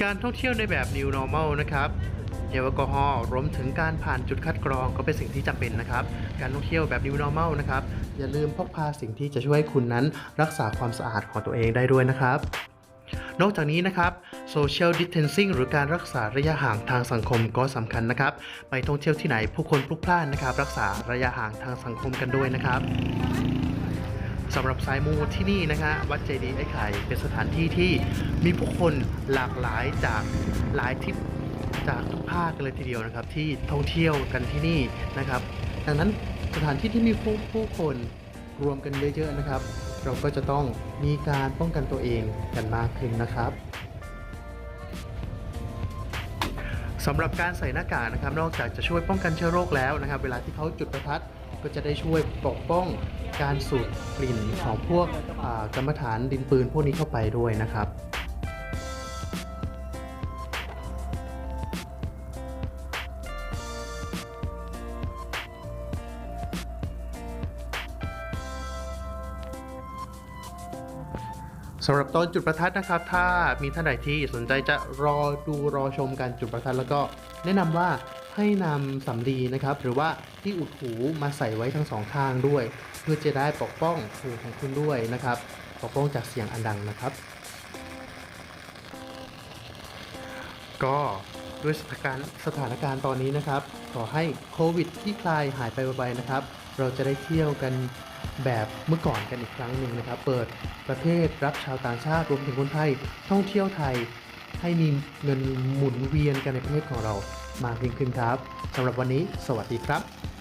การท่องเที่ยวในแบบ New Normal นะครับเจลแอลกอฮอล์รวมถึงการผ่านจุดคัดกรองก็เป็นสิ่งที่จำเป็นนะครับ การท่องเที่ยวแบบ New Normal นะครับ อย่าลืมพกพาสิ่งที่จะช่วยให้คุณนั้นรักษาความสะอาดของตัวเองได้ด้วยนะครับ นอกจากนี้นะครับ Social Distancing หรือการรักษาระยะห่างทางสังคมก็สำคัญนะครับ ไปท่องเที่ยวที่ไหนผู้คนพลุกพล่านนะครับ รักษาระยะห่างทางสังคมกันด้วยนะครับ สำหรับสายมูที่นี่นะฮะวัดเจดีย์ไอ้ไข่เป็นสถานที่ที่มีผู้คนหลากหลายจากหลายทิศจากทุกภาคกันเลยทีเดียวนะครับ ที่ท่องเที่ยวกันที่นี่นะครับ ดังนั้นสถานที่ที่มีผู้ผู้คนรวมกันเยอะๆนะครับ เราก็จะต้องมีการป้องกันตัวเองกันมากขึ้นนะครับ สำหรับการใส่หน้ากากนะครับ นอกจากจะช่วยป้องกันเชื้อโรคแล้วนะครับ เวลาที่เขาจุดประทัดก็จะได้ช่วยปกป้องการสูดกลิ่นของพวกอากรรมฐานดินปืนพวกนี้เข้าไปด้วยนะครับ สำหรับตอนจุดประทัดนะครับ ถ้ามีท่านใดที่สนใจจะรอดูรอชมการจุดประทัดแล้วก็แนะนำว่าให้นำสำลีนะครับ หรือว่าที่อุดหูมาใส่ไว้ทั้งสองข้างด้วย เพื่อจะได้ปกป้องหูของคุณด้วยนะครับปกป้องจากเสียงอันดังนะครับ ก็ด้วยสถานการณ์สถานการณ์ตอนนี้นะครับ ขอให้โควิดที่คลายหายไปไวๆนะครับ เราจะได้เที่ยวกันแบบเมื่อก่อนกันอีกครั้งหนึ่งนะครับ เปิดประเทศรับชาวต่างชาติรวมถึงคนไทยท่องเที่ยวไทย ให้มีเงินหมุนเวียนกันในประเทศของเรามากยิ่งขึ้นครับสำหรับวันนี้ สวัสดีครับ